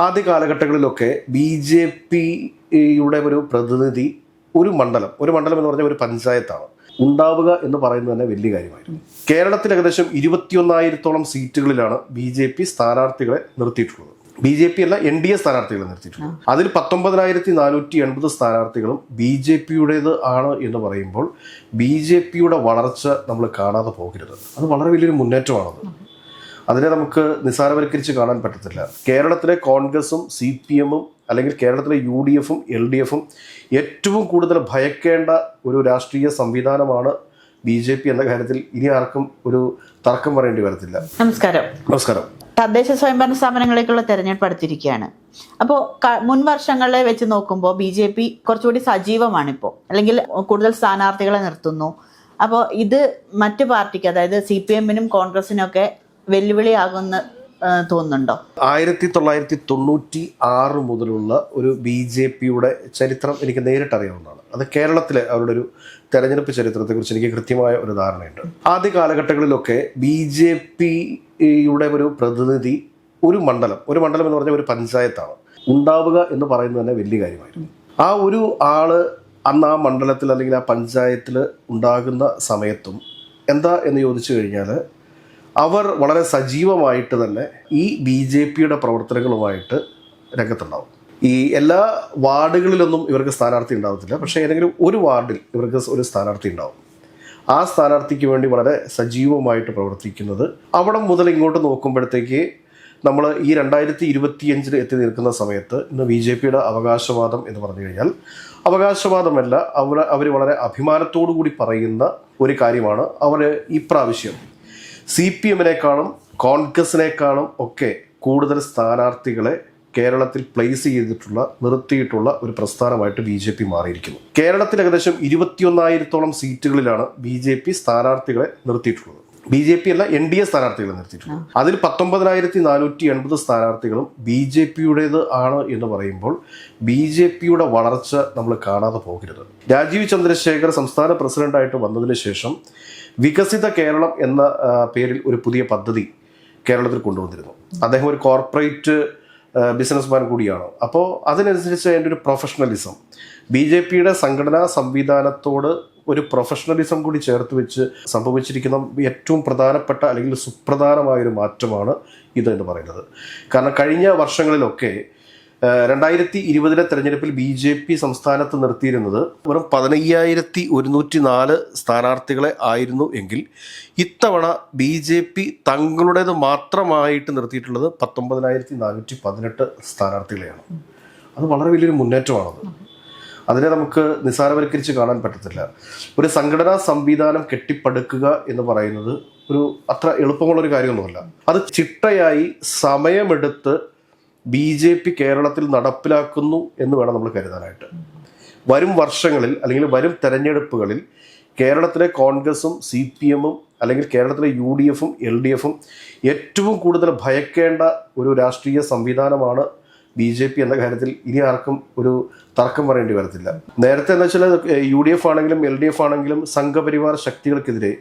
ആദ്യ കാലഘട്ടങ്ങളിലൊക്കെ B J പിയുടെ ഒരു പ്രതിനിധി ഒരു മണ്ഡലം ഒരു മണ്ഡലം എന്ന് പറഞ്ഞാൽ ഒരു പഞ്ചായത്താണ്. ഉണ്ടാവുക എന്ന് പറയുന്നത് തന്നെ വലിയ കാര്യമായിരുന്നു. കേരളത്തിൽ ഏകദേശം ഇരുപത്തിയൊന്നായിരത്തോളം സീറ്റുകളിലാണ് ബി ജെ പി സ്ഥാനാർത്ഥികളെ നിർത്തിയിട്ടുള്ളത്. ബി ജെ പി അല്ല എൻ ഡി എ സ്ഥാനാർത്ഥികളെ നിർത്തിയിട്ടുള്ളത്. അതിൽ പത്തൊമ്പതിനായിരത്തി നാനൂറ്റി എൺപത് സ്ഥാനാർത്ഥികളും ബി ജെ പിയുടേത് ആണ് എന്ന് പറയുമ്പോൾ ബി ജെ പിയുടെ വളർച്ച നമ്മൾ കാണാതെ പോകരുത്. അത് വളരെ വലിയൊരു മുന്നേറ്റമാണത്. അതിനെ നമുക്ക് നിസ്സാരവൽക്കരിച്ച് കാണാൻ പറ്റത്തില്ല. കേരളത്തിലെ കോൺഗ്രസും സി പി എമ്മും അല്ലെങ്കിൽ കേരളത്തിലെ യു ഡി എഫും എൽ ഡി എഫും ഏറ്റവും കൂടുതൽ ഭയക്കേണ്ട ഒരു രാഷ്ട്രീയ സംവിധാനമാണ് ബി ജെ പി എന്ന കാര്യത്തിൽ ഇനി ആർക്കും ഒരു തർക്കം പറയേണ്ടി വരത്തില്ല. നമസ്കാരം. നമസ്കാരം. തദ്ദേശ സ്വയംഭരണ സ്ഥാപനങ്ങളിലേക്കുള്ള തെരഞ്ഞെടുപ്പ് അടുത്തിരിക്കുകയാണ്. അപ്പോൾ മുൻ വർഷങ്ങളെ വെച്ച് നോക്കുമ്പോൾ ബി ജെ പി കുറച്ചുകൂടി സജീവമാണ് ഇപ്പോൾ അല്ലെങ്കിൽ കൂടുതൽ സ്ഥാനാർത്ഥികളെ നിർത്തുന്നു. അപ്പോൾ ഇത് മറ്റു പാർട്ടിക്ക് അതായത് സി പി എമ്മിനും കോൺഗ്രസിനും ഒക്കെ വെല്ലുവിളിയാകുമെന്ന് തോന്നുന്നുണ്ടോ? ആയിരത്തി തൊള്ളായിരത്തി തൊണ്ണൂറ്റി ആറ് മുതലുള്ള ഒരു ബി ജെ പിയുടെ ചരിത്രം എനിക്ക് നേരിട്ട് അറിയാവുന്നതാണ് അത് കേരളത്തിലെ അവരുടെ ഒരു തെരഞ്ഞെടുപ്പ് ചരിത്രത്തെക്കുറിച്ച് എനിക്ക് കൃത്യമായ ഒരു ധാരണയുണ്ട്. ആദ്യ കാലഘട്ടങ്ങളിലൊക്കെ ബി ജെ പിയുടെ ഒരു പ്രതിനിധി ഒരു മണ്ഡലം ഒരു മണ്ഡലം എന്ന് പറഞ്ഞാൽ ഒരു പഞ്ചായത്താണ് ഉണ്ടാവുക എന്ന് പറയുന്നത് തന്നെ വലിയ കാര്യമായിരുന്നു. ആ ഒരു ആൾ അന്ന് ആ മണ്ഡലത്തിൽ അല്ലെങ്കിൽ ആ പഞ്ചായത്തിൽ ഉണ്ടാകുന്ന സമയത്തും എന്താ എന്ന് ചോദിച്ചു കഴിഞ്ഞാൽ അവർ വളരെ സജീവമായിട്ട് തന്നെ ഈ ബി ജെ പിയുടെ പ്രവർത്തനങ്ങളുമായിട്ട് രംഗത്തുണ്ടാവും. ഈ എല്ലാ വാർഡുകളിലൊന്നും ഇവർക്ക് സ്ഥാനാർത്ഥി ഉണ്ടാകത്തില്ല പക്ഷേ ഏതെങ്കിലും ഒരു വാർഡിൽ ഇവർക്ക് ഒരു സ്ഥാനാർത്ഥി ഉണ്ടാവും. ആ സ്ഥാനാർത്ഥിക്ക് വേണ്ടി വളരെ സജീവമായിട്ട് പ്രവർത്തിക്കുന്നത് അവിടെ മുതൽ ഇങ്ങോട്ട് നോക്കുമ്പോഴത്തേക്ക് നമ്മൾ ഈ രണ്ടായിരത്തി ഇരുപത്തിയഞ്ചിൽ എത്തി നിൽക്കുന്ന സമയത്ത് ഇന്ന് ബി ജെ പിയുടെ അവകാശവാദം എന്ന് പറഞ്ഞു കഴിഞ്ഞാൽ അവകാശവാദമല്ല. അവർ അവർ വളരെ അഭിമാനത്തോടു കൂടി പറയുന്ന ഒരു കാര്യമാണ്. അവർ ഇപ്രാവശ്യം സി പി എമ്മിനേക്കാളും കോൺഗ്രസിനേക്കാളും ഒക്കെ കൂടുതൽ സ്ഥാനാർത്ഥികളെ കേരളത്തിൽ പ്ലേസ് ചെയ്തിട്ടുള്ള നിർത്തിയിട്ടുള്ള ഒരു പ്രസ്ഥാനമായിട്ട് ബി ജെ പി മാറിയിരിക്കുന്നു. കേരളത്തിൽ ഏകദേശം ഇരുപത്തിയൊന്നായിരത്തോളം സീറ്റുകളിലാണ് ബി ജെ പി സ്ഥാനാർത്ഥികളെ നിർത്തിയിട്ടുള്ളത്. ബി ജെ പി അല്ല എൻ ഡി എ സ്ഥാനാർത്ഥികളെ നിർത്തിയിട്ടുള്ളത്. അതിൽ പത്തൊമ്പതിനായിരത്തി നാനൂറ്റി എൺപത് സ്ഥാനാർത്ഥികളും ബി ജെ പിയുടേത് ആണ് എന്ന് പറയുമ്പോൾ ബി ജെ പിയുടെ വളർച്ച നമ്മൾ കാണാതെ പോകരുത്. രാജീവ് ചന്ദ്രശേഖർ സംസ്ഥാന പ്രസിഡന്റായിട്ട് വന്നതിന് ശേഷം വികസിത കേരളം എന്ന പേരിൽ ഒരു പുതിയ പദ്ധതി കേരളത്തിൽ കൊണ്ടുവന്നിരുന്നു. അദ്ദേഹം ഒരു കോർപ്പറേറ്റ് ബിസിനസ്മാൻ കൂടിയാണ്. അപ്പോൾ അതിനനുസരിച്ച് അതിന്റെ ഒരു പ്രൊഫഷണലിസം. ബി ജെ പിയുടെ സംഘടനാ സംവിധാനത്തോട് ഒരു പ്രൊഫഷണലിസം കൂടി ചേർത്ത് വെച്ച് സംഭവിച്ചിരിക്കുന്ന ഏറ്റവും പ്രധാനപ്പെട്ട അല്ലെങ്കിൽ സുപ്രധാനമായൊരു മാറ്റമാണ് ഇത് എന്ന് പറയുന്നത്. കാരണം കഴിഞ്ഞ വർഷങ്ങളിലൊക്കെ രണ്ടായിരത്തി ഇരുപതിലെ തെരഞ്ഞെടുപ്പിൽ ബി ജെ പി സംസ്ഥാനത്ത് നിർത്തിയിരുന്നത് വെറും പതിനയ്യായിരത്തി ഒരുന്നൂറ്റി നാല് സ്ഥാനാർത്ഥികളെ ആയിരുന്നു എങ്കിൽ ഇത്തവണ ബി ജെ പി തങ്ങളുടേത് മാത്രമായിട്ട് നിർത്തിയിട്ടുള്ളത് പത്തൊമ്പതിനായിരത്തി നാനൂറ്റി പതിനെട്ട് സ്ഥാനാർത്ഥികളെയാണ്. അത് വളരെ വലിയൊരു മുന്നേറ്റമാണത്. അതിനെ നമുക്ക് നിസ്സാരവൽക്കരിച്ച് കാണാൻ പറ്റത്തില്ല. ഒരു സംഘടനാ സംവിധാനം കെട്ടിപ്പടുക്കുക എന്ന് പറയുന്നത് ഒരു അത്ര എളുപ്പമുള്ളൊരു കാര്യമൊന്നുമല്ല. അത് ചിട്ടയായി സമയമെടുത്ത് ബി ജെ പി കേരളത്തിൽ നടപ്പിലാക്കുന്നു എന്ന് വേണം നമ്മൾ കരുതാനായിട്ട്. വരും വർഷങ്ങളിൽ അല്ലെങ്കിൽ വരും തെരഞ്ഞെടുപ്പുകളിൽ കേരളത്തിലെ കോൺഗ്രസും സി പി എമ്മും അല്ലെങ്കിൽ കേരളത്തിലെ യു ഡി എഫും എൽ ഡി എഫും ഏറ്റവും കൂടുതൽ ഭയക്കേണ്ട ഒരു രാഷ്ട്രീയ സംവിധാനമാണ് ബി ജെ പി എന്ന കാര്യത്തിൽ ഇനി ആർക്കും ഒരു തർക്കം പറയേണ്ടി വരത്തില്ല. നേരത്തെ എന്ന് വെച്ചാൽ യു ഡി എഫ് ആണെങ്കിലും എൽ ഡി എഫ് ആണെങ്കിലും സംഘപരിവാർ ശക്തികൾക്കെതിരെ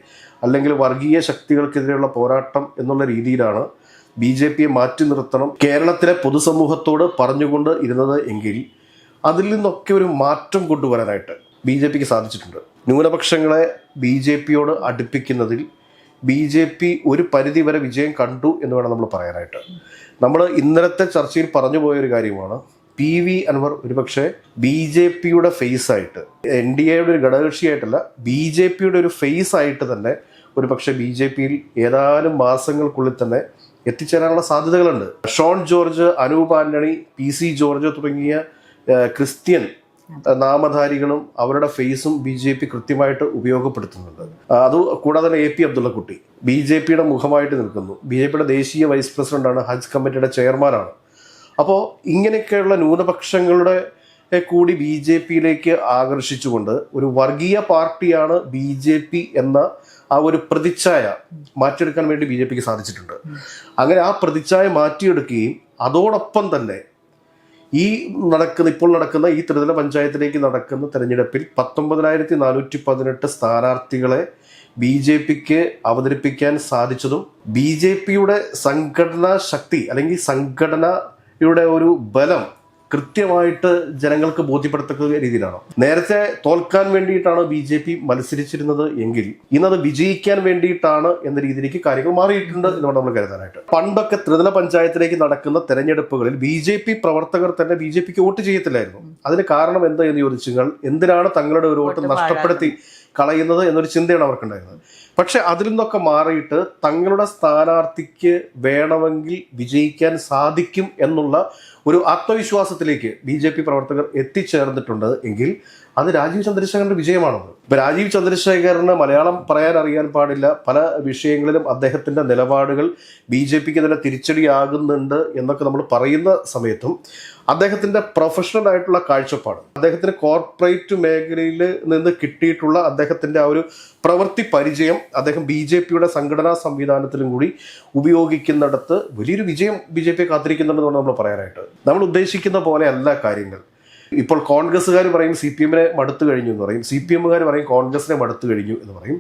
അല്ലെങ്കിൽ വർഗീയ ശക്തികൾക്കെതിരെയുള്ള പോരാട്ടം എന്നുള്ള രീതിയിലാണ് ബി ജെ പിയെ മാറ്റി നിർത്തണം. കേരളത്തിലെ പൊതുസമൂഹത്തോട് പറഞ്ഞുകൊണ്ട് ഇരുന്നത് എങ്കിൽ അതിൽ നിന്നൊക്കെ ഒരു മാറ്റം കൊണ്ടുവരാനായിട്ട് ബി ജെ പിക്ക് സാധിച്ചിട്ടുണ്ട്. ന്യൂനപക്ഷങ്ങളെ ബി ജെ പിയോട് അടുപ്പിക്കുന്നതിൽ ബി ജെ പി ഒരു പരിധി വരെ വിജയം കണ്ടു എന്ന് വേണം നമ്മൾ പറയാനായിട്ട്. നമ്മൾ ഇന്നലത്തെ ചർച്ചയിൽ പറഞ്ഞു പോയൊരു കാര്യമാണ്. പി വി അൻവർ ഒരുപക്ഷെ ബി ജെ പിയുടെ ഫേസ് ആയിട്ട് എൻ ഡി എയുടെ ഒരു ഘടകകക്ഷിയായിട്ടല്ല ബി ജെ പിയുടെ ഒരു ഫേസ് ആയിട്ട് തന്നെ ഒരു പക്ഷേ ബി ജെ പിയിൽ ഏതാനും മാസങ്ങൾക്കുള്ളിൽ തന്നെ എത്തിച്ചേരാനുള്ള സാധ്യതകളുണ്ട്. ഷോൺ ജോർജ് അനൂപ് ആന്റണി പി സി ജോർജ് തുടങ്ങിയ ക്രിസ്ത്യൻ നാമധാരികളും അവരുടെ ഫേസും ബി ജെ പി കൃത്യമായിട്ട് ഉപയോഗപ്പെടുത്തുന്നുണ്ട്. അത് കൂടാതെ തന്നെ A P Abdullakutty B J പിയുടെ മുഖമായിട്ട് നിൽക്കുന്നു. ബി ജെ പിയുടെ ദേശീയ വൈസ് പ്രസിഡന്റാണ് ഹജ്ജ് കമ്മിറ്റിയുടെ ചെയർമാനാണ്. അപ്പോൾ ഇങ്ങനെയൊക്കെയുള്ള ന്യൂനപക്ഷങ്ങളുടെ കൂടി ബി ജെ പിയിലേക്ക് ആകർഷിച്ചുകൊണ്ട് ഒരു വർഗീയ പാർട്ടിയാണ് ബി ജെ പി എന്ന ആ ഒരു പ്രതിച്ഛായ മാറ്റിയെടുക്കാൻ വേണ്ടി ബി ജെ പിക്ക് സാധിച്ചിട്ടുണ്ട്. അങ്ങനെ ആ പ്രതിച്ഛായ മാറ്റിയെടുക്കുകയും അതോടൊപ്പം തന്നെ ഈ നടക്കുന്ന ഇപ്പോൾ നടക്കുന്ന ഈ ത്രിതല പഞ്ചായത്തിലേക്ക് നടക്കുന്ന തെരഞ്ഞെടുപ്പിൽ പത്തൊമ്പതിനായിരത്തി നാനൂറ്റി പതിനെട്ട് സ്ഥാനാർത്ഥികളെ ബി ജെ പിക്ക് അവതരിപ്പിക്കാൻ സാധിച്ചതും ബി ജെ പിയുടെ സംഘടനാ ശക്തി അല്ലെങ്കിൽ സംഘടനയുടെ ഒരു ബലം കൃത്യമായിട്ട് ജനങ്ങൾക്ക് ബോധ്യപ്പെടുത്തക്ക രീതിയിലാണോ? നേരത്തെ തോൽക്കാൻ വേണ്ടിയിട്ടാണ് ബി ജെ പി മത്സരിച്ചിരുന്നത് എങ്കിൽ ഇന്നത് വിജയിക്കാൻ വേണ്ടിയിട്ടാണ് എന്ന രീതിയിലേക്ക് കാര്യങ്ങൾ മാറിയിട്ടുണ്ട് എന്നാണ് നമ്മൾ കരുതാനായിട്ട്. പണ്ടൊക്കെ ത്രിതല പഞ്ചായത്തിലേക്ക് നടക്കുന്ന തെരഞ്ഞെടുപ്പുകളിൽ ബി ജെ പി പ്രവർത്തകർ തന്നെ ബി ജെ പിക്ക് വോട്ട് ചെയ്യത്തില്ലായിരുന്നു. അതിന് കാരണം എന്താ എന്ന് ചോദിച്ചാൽ എന്തിനാണ് തങ്ങളുടെ ഒരു വോട്ട് നഷ്ടപ്പെടുത്തി കളയുന്നത് എന്നൊരു ചിന്തയാണ് അവർക്കുണ്ടായിരുന്നത്. പക്ഷെ അതിൽ നിന്നൊക്കെ മാറിയിട്ട് തങ്ങളുടെ സ്ഥാനാർത്ഥിക്ക് വേണമെങ്കിൽ വിജയിക്കാൻ സാധിക്കും എന്നുള്ള ഒരു ആത്മവിശ്വാസത്തിലേക്ക് ബി പ്രവർത്തകർ എത്തിച്ചേർന്നിട്ടുണ്ട് എങ്കിൽ അത് രാജീവ് ചന്ദ്രശേഖരന്റെ വിജയമാണത് ഇപ്പൊ രാജീവ് ചന്ദ്രശേഖരന് മലയാളം പറയാൻ അറിയാൻ പാടില്ല. പല വിഷയങ്ങളിലും അദ്ദേഹത്തിന്റെ നിലപാടുകൾ ബി ജെ പിക്ക് തന്നെ തിരിച്ചടിയാകുന്നുണ്ട് എന്നൊക്കെ നമ്മൾ പറയുന്ന സമയത്തും അദ്ദേഹത്തിന്റെ പ്രൊഫഷണൽ ആയിട്ടുള്ള കാഴ്ചപ്പാട് അദ്ദേഹത്തിന് കോർപ്പറേറ്റ് മേഖലയിൽ നിന്ന് കിട്ടിയിട്ടുള്ള അദ്ദേഹത്തിന്റെ ആ ഒരു പ്രവൃത്തി പരിചയം അദ്ദേഹം ബി ജെ പിയുടെ സംഘടനാ സംവിധാനത്തിലും കൂടി ഉപയോഗിക്കുന്നിടത്ത് വലിയൊരു വിജയം ബി ജെ പി കാത്തിരിക്കുന്നുണ്ടെന്നാണ് നമ്മൾ പറയാനായിട്ട്. നമ്മൾ ഉദ്ദേശിക്കുന്ന പോലെ അല്ല കാര്യങ്ങൾ. ഇപ്പോൾ കോൺഗ്രസ്സുകാർ പറയും സി പി എമ്മിനെ മടുത്തു കഴിഞ്ഞു എന്ന് പറയും. സി പി എമ്മുകാർ പറയും കോൺഗ്രസിനെ മടുത്തു കഴിഞ്ഞു എന്ന് പറയും.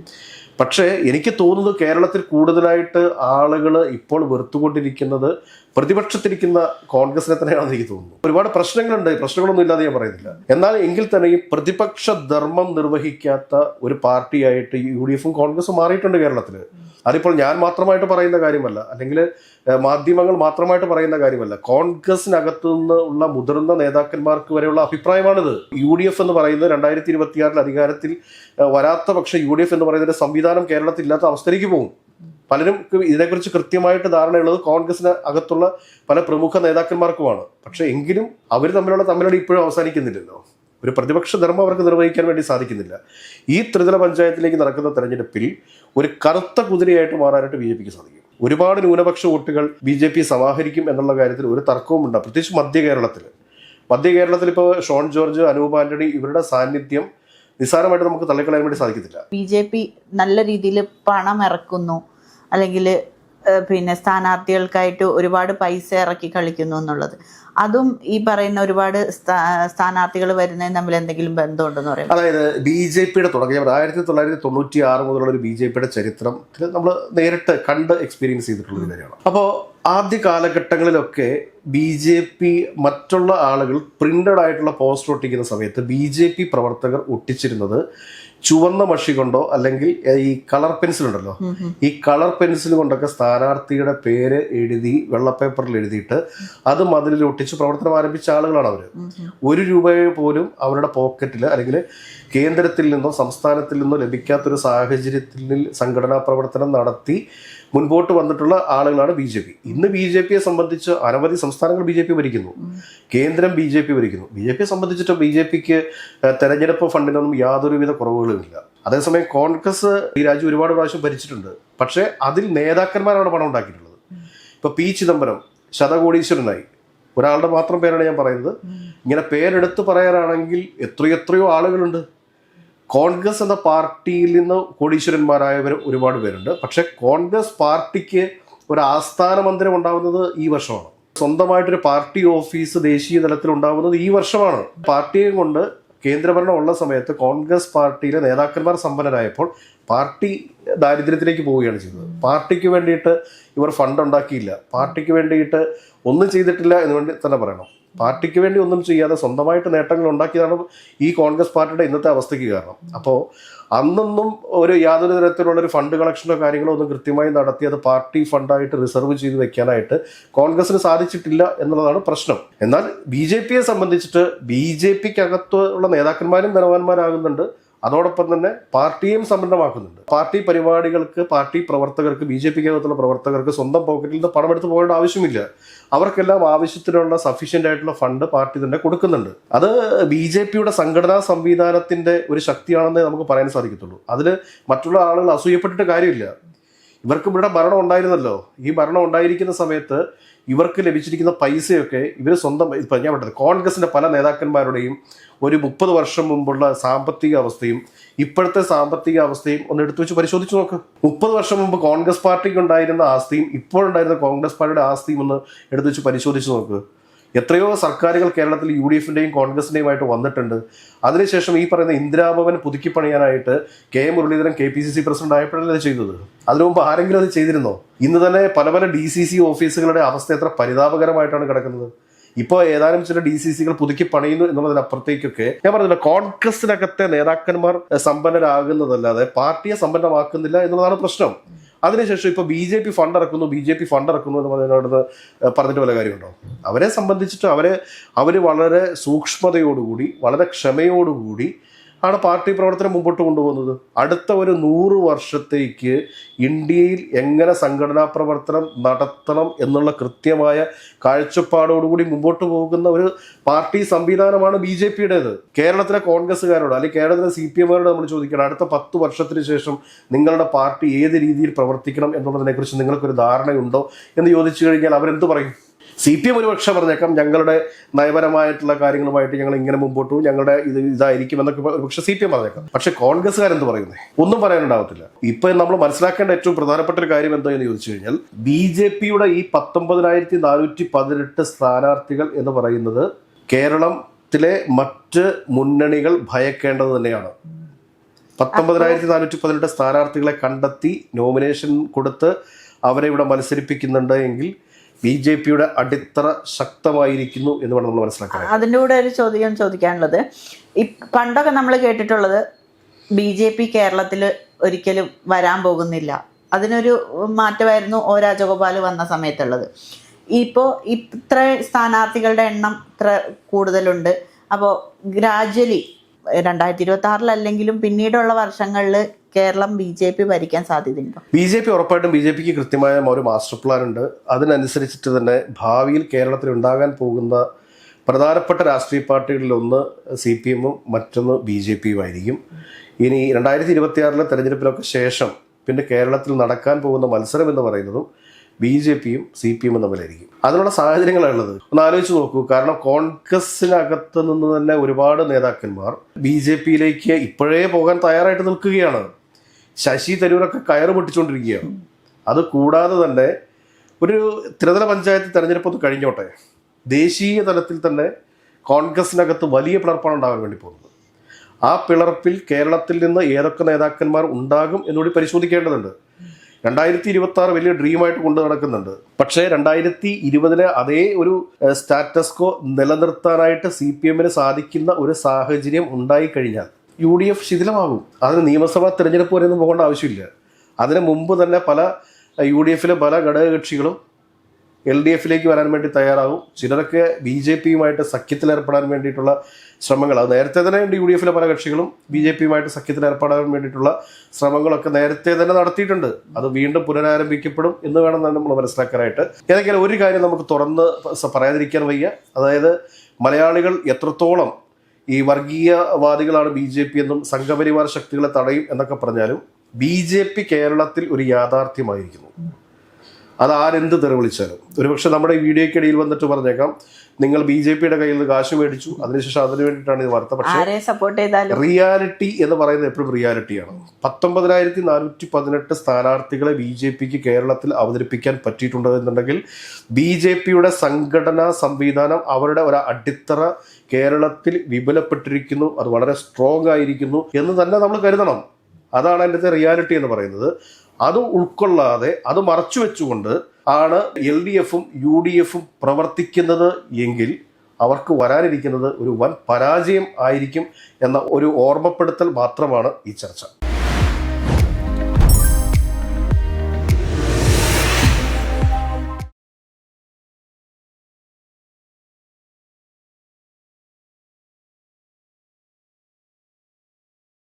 പക്ഷേ എനിക്ക് തോന്നുന്നത് കേരളത്തിൽ കൂടുതലായിട്ട് ആളുകൾ ഇപ്പോൾ വെറുത്തുകൊണ്ടിരിക്കുന്നത് പ്രതിപക്ഷത്തിരിക്കുന്ന കോൺഗ്രസിനെ തന്നെയാണെന്ന് എനിക്ക് തോന്നുന്നു. ഒരുപാട് പ്രശ്നങ്ങളുണ്ട്. പ്രശ്നങ്ങളൊന്നും ഇല്ലാതെ ഞാൻ പറയുന്നില്ല. എന്നാൽ എങ്കിൽ തന്നെയും പ്രതിപക്ഷ ധർമ്മം നിർവഹിക്കാത്ത ഒരു പാർട്ടിയായിട്ട് യു ഡി എഫും കോൺഗ്രസും മാറിയിട്ടുണ്ട് കേരളത്തിൽ അതിപ്പോൾ ഞാൻ മാത്രമായിട്ട് പറയുന്ന കാര്യമല്ല. അല്ലെങ്കിൽ മാധ്യമങ്ങൾ മാത്രമായിട്ട് പറയുന്ന കാര്യമല്ല. കോൺഗ്രസിനകത്തു നിന്ന് ഉള്ള മുതിർന്ന നേതാക്കന്മാർക്ക് വരെയുള്ള അഭിപ്രായമാണിത്. യു ഡി എഫ് എന്ന് പറയുന്നത് രണ്ടായിരത്തി ഇരുപത്തിയാറിൽ അധികാരത്തിൽ വരാത്ത പക്ഷേ യു ഡി എഫ് എന്ന് പറയുന്നതിന്റെ സംവിധാനം കേരളത്തിൽ ഇല്ലാത്ത അവസ്ഥയിലേക്ക് പോകും. പലരും ഇതിനെക്കുറിച്ച് കൃത്യമായിട്ട് ധാരണയുള്ളത് കോൺഗ്രസിന് അകത്തുള്ള പല പ്രമുഖ നേതാക്കന്മാർക്കുമാണ്. പക്ഷേ എങ്കിലും അവർ തമ്മിലുള്ള തമ്മിലടി ഇപ്പോഴും അവസാനിക്കുന്നില്ലല്ലോ. ഒരു പ്രതിപക്ഷ ധർമ്മം അവർക്ക് നിർവഹിക്കാൻ വേണ്ടി സാധിക്കുന്നില്ല. ഈ ത്രിതല പഞ്ചായത്തിലേക്ക് നടക്കുന്ന തെരഞ്ഞെടുപ്പിൽ ഒരു കറുത്ത കുതിരയായിട്ട് മാറാനായിട്ട് ബി ജെ പിക്ക് സാധിക്കും. ഒരുപാട് ന്യൂനപക്ഷ വോട്ടുകൾ ബി ജെ പി സമാഹരിക്കും എന്നുള്ള കാര്യത്തിൽ ഒരു തർക്കവും ഉണ്ട് പ്രത്യേകിച്ച് മധ്യ കേരളത്തിൽ മധ്യ കേരളത്തിൽ ഇപ്പോൾ ഷോൺ ജോർജ് അനൂപ് ആന്റണി ഇവരുടെ സാന്നിധ്യം നിസ്സാരമായിട്ട് നമുക്ക് തള്ളിക്കളയാൻ വേണ്ടി സാധിക്കത്തില്ല. ബി ജെ പി നല്ല രീതിയിൽ പണം ഇറക്കുന്നു. അല്ലെങ്കിൽ പിന്നെ സ്ഥാനാർത്ഥികൾക്കായിട്ട് ഒരുപാട് പൈസ ഇറക്കി കളിക്കുന്നു എന്നുള്ളത്. അതും ഈ പറയുന്ന ഒരുപാട് സ്ഥാനാർത്ഥികൾ വരുന്നതിന് തമ്മിൽ എന്തെങ്കിലും ബന്ധമുണ്ടെന്ന് പറയാം അതായത് ബി ജെ പിയുടെ തുടക്കം ആയിരത്തി തൊള്ളായിരത്തി തൊണ്ണൂറ്റി ആറ് മുതലുള്ള ഒരു ബി ജെ പിയുടെ ചരിത്രത്തിൽ നമ്മൾ നേരിട്ട് കണ്ട് എക്സ്പീരിയൻസ് ചെയ്തിട്ടുള്ള ഒരു കാര്യമാണ്. അപ്പോൾ ആദ്യ കാലഘട്ടങ്ങളിലൊക്കെ ബി ജെ പി മറ്റുള്ള ആളുകൾ പ്രിന്റഡ് ആയിട്ടുള്ള പോസ്റ്റർ ഒട്ടിക്കുന്ന സമയത്ത് ബി ജെ പി പ്രവർത്തകർ ഒട്ടിച്ചിരുന്നത് ചുവന്ന മഷി കൊണ്ടോ അല്ലെങ്കിൽ ഈ കളർ പെൻസിൽ ഉണ്ടല്ലോ? ഈ കളർ പെൻസിൽ കൊണ്ടൊക്കെ സ്ഥാനാർത്ഥിയുടെ പേര് എഴുതി വെള്ളപ്പേപ്പറിൽ എഴുതിയിട്ട് അത് മതിലിൽ ഒട്ടിച്ച് പ്രവർത്തനം ആരംഭിച്ച ആളുകളാണ് അവർ ഒരു രൂപ പോലും അവരുടെ പോക്കറ്റിൽ അല്ലെങ്കിൽ കേന്ദ്രത്തിൽ നിന്നോ സംസ്ഥാനത്തിൽ നിന്നോ ലഭിക്കാത്തൊരു സാഹചര്യത്തിൽ സംഘടനാ പ്രവർത്തനം നടത്തി മുൻപോട്ട് വന്നിട്ടുള്ള ആളുകളാണ് ബി ജെ പി. ഇന്ന് ബി ജെ പിയെ സംബന്ധിച്ച് അനവധി സംസ്ഥാനങ്ങൾ ബി ജെ പി ഭരിക്കുന്നു. കേന്ദ്രം ബി ജെ പി ഭരിക്കുന്നു. ബി ജെ പിയെ സംബന്ധിച്ചിട്ട് ബി ജെ പിക്ക് തെരഞ്ഞെടുപ്പ് ഫണ്ടിനൊന്നും യാതൊരുവിധ കുറവുകളുമില്ല അതേസമയം കോൺഗ്രസ് ഈ രാജ്യം ഒരുപാട് പ്രാവശ്യം ഭരിച്ചിട്ടുണ്ട്. പക്ഷേ അതിൽ നേതാക്കന്മാരാണ് പണം ഉണ്ടാക്കിയിട്ടുള്ളത്. ഇപ്പൊ പി ചിദംബരം ശതകോടീശ്വരനായി. ഒരാളുടെ മാത്രം പേരാണ് ഞാൻ പറയുന്നത്. ഇങ്ങനെ പേരെടുത്ത് പറയാനാണെങ്കിൽ എത്രയോ എത്രയോ ആളുകളുണ്ട്. കോൺഗ്രസ് എന്ന പാർട്ടിയിൽ നിന്ന് കോടീശ്വരന്മാരായവർ ഒരുപാട് പേരുണ്ട്. പക്ഷേ കോൺഗ്രസ് പാർട്ടിക്ക് ഒരു ആസ്ഥാന മന്ദിരം ഉണ്ടാവുന്നത് ഈ വർഷമാണ്. സ്വന്തമായിട്ടൊരു പാർട്ടി ഓഫീസ് ദേശീയ തലത്തിൽ ഉണ്ടാവുന്നത് ഈ വർഷമാണ്. പാർട്ടിയെ കൊണ്ട് കേന്ദ്രഭരണം ഉള്ള സമയത്ത് കോൺഗ്രസ് പാർട്ടിയിലെ നേതാക്കന്മാർ സമ്പന്നരായപ്പോൾ പാർട്ടി ദാരിദ്ര്യത്തിലേക്ക് പോവുകയാണ് ചെയ്തത്. പാർട്ടിക്ക് വേണ്ടിയിട്ട് ഇവർ ഫണ്ട് ഉണ്ടാക്കിയില്ല. പാർട്ടിക്ക് വേണ്ടിയിട്ട് ഒന്നും ചെയ്തിട്ടില്ല എന്ന് വേണ്ടി തന്നെ പറയണം. പാർട്ടിക്ക് വേണ്ടി ഒന്നും ചെയ്യാതെ സ്വന്തമായിട്ട് നേട്ടങ്ങൾ ഉണ്ടാക്കിയതാണ് ഈ കോൺഗ്രസ് പാർട്ടിയുടെ ഇന്നത്തെ അവസ്ഥയ്ക്ക് കാരണം. അപ്പോൾ അന്നൊന്നും ഒരു യാതൊരു തരത്തിലുള്ള ഒരു ഫണ്ട് കളക്ഷനോ കാര്യങ്ങളോ ഒന്നും കൃത്യമായി നടത്തി അത് പാർട്ടി ഫണ്ടായിട്ട് റിസർവ് ചെയ്ത് വെക്കാനായിട്ട് കോൺഗ്രസിന് സാധിച്ചിട്ടില്ല എന്നുള്ളതാണ് പ്രശ്നം. എന്നാൽ ബി ജെ പിയെ സംബന്ധിച്ചിട്ട് ബി ജെ പിക്കകത്തുള്ള നേതാക്കന്മാരും ധനവാന്മാരാകുന്നുണ്ട് അതോടൊപ്പം തന്നെ പാർട്ടിയും സമ്പന്നമാക്കുന്നുണ്ട് പാർട്ടി പരിപാടികൾക്ക് പാർട്ടി പ്രവർത്തകർക്ക് ബി ജെ പിക്ക് അകത്തുള്ള പ്രവർത്തകർക്ക് സ്വന്തം പോക്കറ്റിൽ നിന്ന് പണം പണമെടുത്ത് പോകേണ്ട ആവശ്യമില്ല. അവർക്കെല്ലാം ആവശ്യത്തിനുള്ള സഫീഷ്യന്റ് ആയിട്ടുള്ള ഫണ്ട് പാർട്ടി തന്നെ കൊടുക്കുന്നുണ്ട്. അത് ബി ജെ പിയുടെ സംഘടനാ സംവിധാനത്തിന്റെ ഒരു ശക്തിയാണെന്ന് നമുക്ക് പറയാൻ സാധിക്കത്തുള്ളൂ. അതിൽ മറ്റുള്ള ആളുകൾ അസൂയപ്പെട്ടിട്ട് കാര്യമില്ല. ഇവർക്ക് ഇവിടെ ഭരണം ഉണ്ടായിരുന്നല്ലോ. ഈ ഭരണം ഉണ്ടായിരിക്കുന്ന സമയത്ത് ഇവർക്ക് ലഭിച്ചിരിക്കുന്ന പൈസയൊക്കെ ഇവർ സ്വന്തം ഞാൻ പറഞ്ഞത് കോൺഗ്രസിന്റെ പല നേതാക്കന്മാരുടെയും ഒരു മുപ്പത് വർഷം മുമ്പുള്ള സാമ്പത്തിക അവസ്ഥയും ഇപ്പോഴത്തെ സാമ്പത്തിക അവസ്ഥയും ഒന്ന് എടുത്തു വെച്ച് പരിശോധിച്ച് നോക്ക്. മുപ്പത് വർഷം മുമ്പ് കോൺഗ്രസ് പാർട്ടിക്ക് ഉണ്ടായിരുന്ന ആസ്തിയും ഇപ്പോഴുണ്ടായിരുന്ന കോൺഗ്രസ് പാർട്ടിയുടെ ആസ്തിയും ഒന്ന് എടുത്തു വെച്ച് പരിശോധിച്ച് നോക്ക്. എത്രയോ സർക്കാരുകൾ കേരളത്തിൽ യു ഡി എഫിന്റെയും കോൺഗ്രസിന്റെയും ആയിട്ട് വന്നിട്ടുണ്ട്. അതിനുശേഷം ഈ പറയുന്ന ഇന്ദിരാഭവൻ പുതുക്കി പണിയാനായിട്ട് K Muraleedharan K P C C president ആയപ്പോഴല്ലേ അത് ചെയ്തത്? അതിനു മുമ്പ് ആരെങ്കിലും അത് ചെയ്തിരുന്നോ? ഇന്ന് തന്നെ പല പല ഡി സി സി ഓഫീസുകളുടെ അവസ്ഥ എത്ര പരിതാപകരമായിട്ടാണ് കിടക്കുന്നത്. ഇപ്പോൾ ഏതാനും ചില ഡി സി സികൾ പുതുക്കി പണിയുന്നു എന്നുള്ളതിനപ്പുറത്തേക്കൊക്കെ ഞാൻ പറഞ്ഞില്ല കോൺഗ്രസിനകത്തെ നേതാക്കന്മാർ സമ്പന്നരാകുന്നതല്ലാതെ പാർട്ടിയെ സമ്പന്നമാക്കുന്നില്ല എന്നുള്ളതാണ് പ്രശ്നം. അതിനുശേഷം ഇപ്പൊ ബി ജെ പി ഫണ്ട് ഇറക്കുന്നു ബി ജെ പി ഫണ്ട് ഇറക്കുന്നു എന്ന് പറഞ്ഞതിനോട് പറഞ്ഞിട്ട് വല്ല കാര്യമുണ്ടോ? അവരെ സംബന്ധിച്ചിട്ട് അവരെ അവർ വളരെ സൂക്ഷ്മതയോടുകൂടി വളരെ ക്ഷമയോടുകൂടി ആണ് പാർട്ടി പ്രവർത്തനം മുമ്പോട്ട് കൊണ്ടുപോകുന്നത്. അടുത്ത ഒരു നൂറ് വർഷത്തേക്ക് ഇന്ത്യയിൽ എങ്ങനെ സംഘടനാ പ്രവർത്തനം നടത്തണം എന്നുള്ള കൃത്യമായ കാഴ്ചപ്പാടോടുകൂടി മുമ്പോട്ട് പോകുന്ന ഒരു പാർട്ടി സംവിധാനമാണ് ബി ജെ പിയുടേത്. കേരളത്തിലെ കോൺഗ്രസ്സുകാരോട് അല്ലെങ്കിൽ കേരളത്തിലെ സി പി എമ്മാരോട് നമ്മൾ ചോദിക്കണം അടുത്ത പത്ത് വർഷത്തിന് ശേഷം നിങ്ങളുടെ പാർട്ടി ഏത് രീതിയിൽ പ്രവർത്തിക്കണം എന്നുള്ളതിനെക്കുറിച്ച് നിങ്ങൾക്കൊരു ധാരണയുണ്ടോ എന്ന് ചോദിച്ചു കഴിഞ്ഞാൽ അവരെന്ത് പറയും? സി പി എം ഒരു പക്ഷേ പറഞ്ഞേക്കാം ഞങ്ങളുടെ നയപരമായിട്ടുള്ള കാര്യങ്ങളുമായിട്ട് ഞങ്ങൾ ഇങ്ങനെ മുമ്പോട്ട് ഞങ്ങളുടെ ഇത് ഇതായിരിക്കും എന്നൊക്കെ ഒരു പക്ഷേ സി പി എം പറഞ്ഞേക്കാം. പക്ഷെ കോൺഗ്രസ്സുകാരെന്ത് പറയുന്നത് ഒന്നും പറയാനുണ്ടാവത്തില്ല. ഇപ്പൊ നമ്മൾ മനസ്സിലാക്കേണ്ട ഏറ്റവും പ്രധാനപ്പെട്ട ഒരു കാര്യം എന്താ എന്ന് ചോദിച്ചു കഴിഞ്ഞാൽ ബി ജെ പിയുടെ ഈ പത്തൊമ്പതിനായിരത്തി നാനൂറ്റി പതിനെട്ട് സ്ഥാനാർത്ഥികൾ എന്ന് പറയുന്നത് കേരളത്തിലെ മറ്റ് മുന്നണികൾ ഭയക്കേണ്ടത് തന്നെയാണ്. പത്തൊമ്പതിനായിരത്തി നാനൂറ്റി പതിനെട്ട് സ്ഥാനാർത്ഥികളെ കണ്ടെത്തി നോമിനേഷൻ കൊടുത്ത് അവരെ ഇവിടെ മത്സരിപ്പിക്കുന്നുണ്ട് എങ്കിൽ ബി ജെ പിയുടെ അടിത്തറ ശക്തമായിരിക്കുന്നു എന്ന് വേണം നമ്മൾ മനസ്സിലാക്കാൻ. അതിന്റെ കൂടെ ഒരു ചോദ്യം ചോദിക്കാനുള്ളത്. ഈ പണ്ടൊക്കെ നമ്മൾ കേട്ടിട്ടുള്ളത് ബി ജെ പി കേരളത്തിൽ ഒരിക്കലും വരാൻ പോകുന്നില്ല. അതിനൊരു മാറ്റമായിരുന്നു ഒ രാജഗോപാൽ വന്ന സമയത്തുള്ളത്. ഇപ്പോൾ ഇത്ര സ്ഥാനാർത്ഥികളുടെ എണ്ണം ഇത്ര കൂടുതലുണ്ട്. അപ്പോൾ ഗ്രാജ്വലി രണ്ടായിരത്തി ഇരുപത്തി ആറിലല്ലെങ്കിലും പിന്നീടുള്ള വർഷങ്ങളിൽ കേരളം ബി ജെ പി ഭരിക്കാൻ സാധ്യതയുണ്ടോ? ബി ജെ പി ഉറപ്പായിട്ടും ബി ജെ പിക്ക് കൃത്യമായ ഒരു മാസ്റ്റർ പ്ലാൻ ഉണ്ട് അതിനനുസരിച്ചിട്ട് തന്നെ ഭാവിയിൽ കേരളത്തിൽ ഉണ്ടാകാൻ പോകുന്ന പ്രധാനപ്പെട്ട രാഷ്ട്രീയ പാർട്ടികളിൽ ഒന്ന് സി പി എമ്മും മറ്റൊന്ന് ബി ജെ പിയും ആയിരിക്കും ഇനി രണ്ടായിരത്തി ഇരുപത്തിയാറിലെ തെരഞ്ഞെടുപ്പിനൊക്കെ ശേഷം പിന്നെ കേരളത്തിൽ നടക്കാൻ പോകുന്ന മത്സരം എന്ന് പറയുന്നതും ബി ജെ പിയും സി പി എമ്മും തമ്മിലായിരിക്കും. അതിനുള്ള സാഹചര്യങ്ങളാണുള്ളത് ഒന്ന് ആലോചിച്ച് നോക്കൂ. കാരണം കോൺഗ്രസിനകത്ത് നിന്ന് തന്നെ ഒരുപാട് നേതാക്കന്മാർ ബി ജെ പിയിലേക്ക് ഇപ്പോഴേ പോകാൻ തയ്യാറായിട്ട് നിൽക്കുകയാണ്. ശശി തരൂരൊക്കെ കയറ് പൊട്ടിച്ചുകൊണ്ടിരിക്കുകയാണ് അത് കൂടാതെ തന്നെ ഒരു ത്രിതല പഞ്ചായത്ത് തെരഞ്ഞെടുപ്പ് ഒന്ന് കഴിഞ്ഞോട്ടെ. ദേശീയ തലത്തിൽ തന്നെ കോൺഗ്രസിനകത്ത് വലിയ പിളർപ്പാണ് ഉണ്ടാകാൻ വേണ്ടി പോകുന്നത്. ആ പിളർപ്പിൽ കേരളത്തിൽ നിന്ന് ഏതൊക്കെ നേതാക്കന്മാർ ഉണ്ടാകും എന്നുകൂടി പരിശോധിക്കേണ്ടതുണ്ട്. രണ്ടായിരത്തി ഇരുപത്തി ആറ് വലിയ ഡ്രീമായിട്ട് കൊണ്ടു നടക്കുന്നുണ്ട്. പക്ഷേ രണ്ടായിരത്തി ഇരുപതിലെ അതേ ഒരു സ്റ്റാറ്റസ്കോ നിലനിർത്താനായിട്ട് സി പി എമ്മിന് സാധിക്കുന്ന ഒരു സാഹചര്യം ഉണ്ടായിക്കഴിഞ്ഞാൽ യു ഡി എഫ് ശിഥിലമാകും. അതിന് നിയമസഭാ തെരഞ്ഞെടുപ്പ് വരെയൊന്നും പോകേണ്ട ആവശ്യമില്ല. അതിന് മുമ്പ് തന്നെ പല യു ഡി എഫിലെ പല ഘടകകക്ഷികളും എൽ ഡി എഫിലേക്ക് വരാൻ വേണ്ടി തയ്യാറാകും. ചിലരൊക്കെ ബി ജെ പിയുമായിട്ട് സഖ്യത്തിലേർപ്പെടാൻ വേണ്ടിയിട്ടുള്ള ശ്രമങ്ങൾ അത് നേരത്തെ തന്നെ ഉണ്ട് യു ഡി എഫിലെ പല കക്ഷികളും ബി ജെ പിയുമായിട്ട് സഖ്യത്തിലേർപ്പെടാൻ വേണ്ടിയിട്ടുള്ള ശ്രമങ്ങളൊക്കെ നേരത്തെ തന്നെ നടത്തിയിട്ടുണ്ട്. അത് വീണ്ടും പുനരാരംഭിക്കപ്പെടും എന്ന് വേണം നമ്മൾ മനസ്സിലാക്കാനായിട്ട്. ഏതെങ്കിലും ഒരു കാര്യം നമുക്ക് തുറന്ന് പറയാതിരിക്കാൻ വയ്യ. അതായത് മലയാളികൾ എത്രത്തോളം ഈ വർഗീയവാദികളാണ് ബി ജെ പി എന്നും സംഘപരിവാർ ശക്തികളെ തടയും എന്നൊക്കെ പറഞ്ഞാലും ബി ജെ പി കേരളത്തിൽ ഒരു യാഥാർത്ഥ്യമായിരിക്കുന്നു. അത് ആരെന്ത് തെറിവിളിച്ചാലും. ഒരുപക്ഷെ നമ്മുടെ ഈ വീഡിയോയ്ക്കിടയിൽ വന്നിട്ട് പറഞ്ഞേക്കാം നിങ്ങൾ ബി ജെ പിയുടെ കയ്യിൽ നിന്ന് കാശ് മേടിച്ചു അതിനുശേഷം അതിന് വേണ്ടിയിട്ടാണ് ഇത് വാർത്ത. പക്ഷേ സപ്പോർട്ട് ചെയ്താലും. റിയാലിറ്റി എന്ന് പറയുന്നത് എപ്പോഴും റിയാലിറ്റിയാണ്. പത്തൊമ്പതിനായിരത്തി നാനൂറ്റി പതിനെട്ട് സ്ഥാനാർത്ഥികളെ ബി ജെ പിക്ക് കേരളത്തിൽ അവതരിപ്പിക്കാൻ പറ്റിയിട്ടുണ്ട് എന്നുണ്ടെങ്കിൽ ബി ജെ പിയുടെ സംഘടനാ സംവിധാനം അവരുടെ ഒരു അടിത്തറ കേരളത്തിൽ വിപുലപ്പെട്ടിരിക്കുന്നു അത് വളരെ സ്ട്രോങ് ആയിരിക്കുന്നു എന്ന് തന്നെ നമ്മൾ കരുതണം. അതാണ് അതിന്റെ റിയാലിറ്റി എന്ന് പറയുന്നത്. അത് ഉൾക്കൊള്ളാതെ അത് മറച്ചു വെച്ചുകൊണ്ട് ആണ് എൽ ഡി എഫും യു ഡി എഫും പ്രവർത്തിക്കുന്നത് എങ്കിൽ അവർക്ക് വരാനിരിക്കുന്നത് ഒരു വൻ പരാജയം ആയിരിക്കും എന്ന ഒരു ഓർമ്മപ്പെടുത്തൽ മാത്രമാണ് ഈ ചർച്ച.